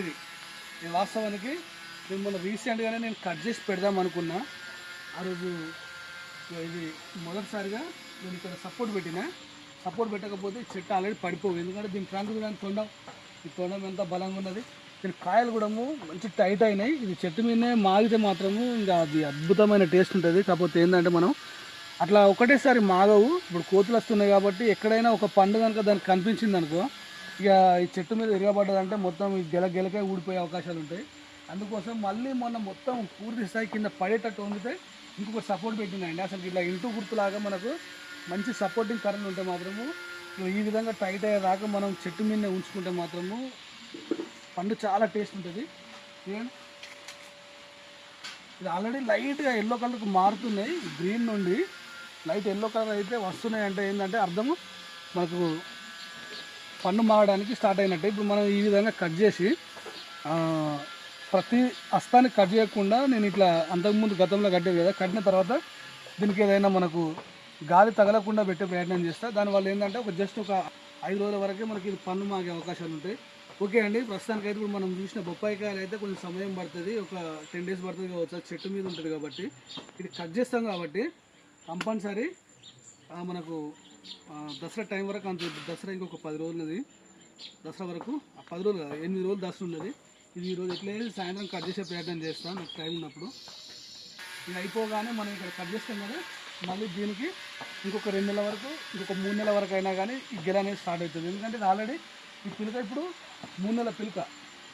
ఇది. ఇది వాస్తవానికి నేను మొన్న రీసెంట్గానే నేను కట్ చేసి పెడదాం అనుకున్నా. ఆ రోజు ఇది మొదటిసారిగా నేను ఇక్కడ సపోర్ట్ పెట్టిన. సపోర్ట్ పెట్టకపోతే చెట్టు ఆల్రెడీ పడిపోవు. ఎందుకంటే దీని ట్రంక్ దాని తొండం ఈ తొండం ఎంత బలంగా ఉన్నది. దీని కాయలు కూడా మంచి టైట్ అయినాయి. ఇది చెట్టు మీదనే మాగితే మాత్రము ఇంకా అది అద్భుతమైన టేస్ట్ ఉంటుంది. కాకపోతే ఏంటంటే మనం అట్లా ఒకటేసారి మాగవు. ఇప్పుడు కోతులు వస్తున్నాయి కాబట్టి ఎక్కడైనా ఒక పండు కనుక దానికి కనిపించింది అనుకో ఇక ఈ చెట్టు మీద విరగబడ్డదంటే మొత్తం ఈ గెల గెలకే ఊడిపోయే అవకాశాలు ఉంటాయి. అందుకోసం మళ్ళీ మొన్న మొత్తం పూర్తి స్థాయి కింద పడేటట్టు వంగితే ఇంకొక సపోర్ట్ పెట్టిందండి. అసలు ఇట్లా ఇంటూ గుర్తులాగా మనకు మంచి సపోర్టింగ్ కరెంట్ ఉంటే మాత్రము ఈ విధంగా టైట్ అయ్యేదాకా మనం చెట్టు మీద ఉంచుకుంటే మాత్రము పండు చాలా టేస్ట్ ఉంటుంది. ఇది ఆల్రెడీ లైట్గా ఎల్లో కలర్కి మారుతున్నాయి. గ్రీన్ నుండి లైట్ ఎల్లో కలర్ అయితే వస్తున్నాయి అంటే ఏంటంటే అర్థము? మనకు పండు మారడానికి స్టార్ట్ అయినట్టు. ఇప్పుడు మనం ఈ విధంగా కట్ చేసి ప్రతి హస్తాన్ని కట్ చేయకుండా నేను ఇట్లా అంతకుముందు గతంలో కట్టేది కదా కట్టిన తర్వాత దీనికి ఏదైనా మనకు గాలి తగలకుండా పెట్టే ప్రయత్నం చేస్తా. దానివల్ల ఏంటంటే ఒక జస్ట్ ఒక ఐదు రోజుల వరకే మనకి ఇది పన్ను మాగే అవకాశాలు ఉంటాయి. ఓకే అండి ప్రస్తుతానికి అయితే ఇప్పుడు మనం చూసిన బొప్పాయి కాయలు అయితే కొంచెం సమయం పడుతుంది. ఒక టెన్ డేస్ పడుతుంది కావచ్చు చెట్టు మీద ఉంటుంది కాబట్టి. ఇది కట్ చేస్తాం కాబట్టి కంపల్సరీ మనకు దసరా టైం వరకు అంత దసరా ఇంకొక పది రోజులది దసరా వరకు ఆ పది రోజులు కాదు ఎనిమిది రోజులు దసరా ఉన్నది. ఇది ఈరోజు ఎట్లయితే సాయంత్రం కట్ చేసే ప్రయత్నం చేస్తాను నాకు టైం ఉన్నప్పుడు. ఇది అయిపోగానే మనం ఇక్కడ కట్ చేస్తాం కదా మళ్ళీ దీనికి ఇంకొక రెండు నెలల వరకు ఇంకొక మూడు నెలల వరకు అయినా కానీ ఈ గెల అనేది స్టార్ట్ అవుతుంది. ఎందుకంటే ఇది ఆల్రెడీ ఈ పిలక ఇప్పుడు మూడు నెలల పిలక.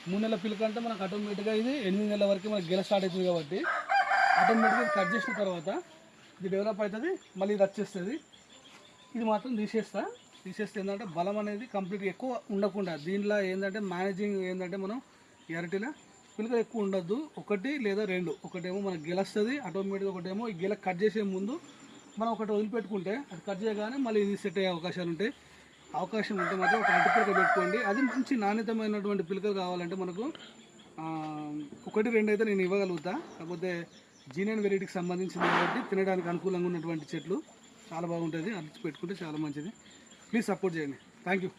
మూడు నెలల పిలక అంటే మనకు ఆటోమేటిక్గా ఇది ఎనిమిది నెలల వరకు మనకి గెల స్టార్ట్ అవుతుంది కాబట్టి ఆటోమేటిక్గా కట్ చేసిన తర్వాత ఇది డెవలప్ అవుతుంది మళ్ళీ ఇది వచ్చేస్తుంది. ఇది మాత్రం తీసేస్తా. తీసేస్తే ఏంటంటే బలం అనేది కంప్లీట్ ఎక్కువ ఉండకుండా దీనిలో ఏంటంటే మేనేజింగ్ ఏంటంటే మనం ఎరటిలో అరటిలో పిల్లలు ఎక్కువ ఉండొద్దు. ఒకటి లేదా రెండు. ఒకటేమో మనకు గెలస్తుంది ఆటోమేటిక్గా ఒకటేమో ఈ గెల కట్ చేసే ముందు మనం ఒకటి వదిలిపెట్టుకుంటే అది కట్ చేయగానే మళ్ళీ ఇది సెట్ అయ్యే అవకాశాలు ఉంటాయి. అవకాశం ఉంటే మాత్రం ఒక అరటి పిలక పెట్టుకోండి. అది మంచి నాణ్యతమైనటువంటి పిలకలు కావాలంటే మనకు ఒకటి రెండు అయితే నేను ఇవ్వగలుగుతా. కాకపోతే జీనియన్ వెరైటీకి సంబంధించిన కాబట్టి తినడానికి అనుకూలంగా ఉన్నటువంటి చెట్లు. చాలా బాగుంటుంది. అది పెట్టుకుంటే చాలా మంచిది. ప్లీజ్ సపోర్ట్ చేయండి. Thank you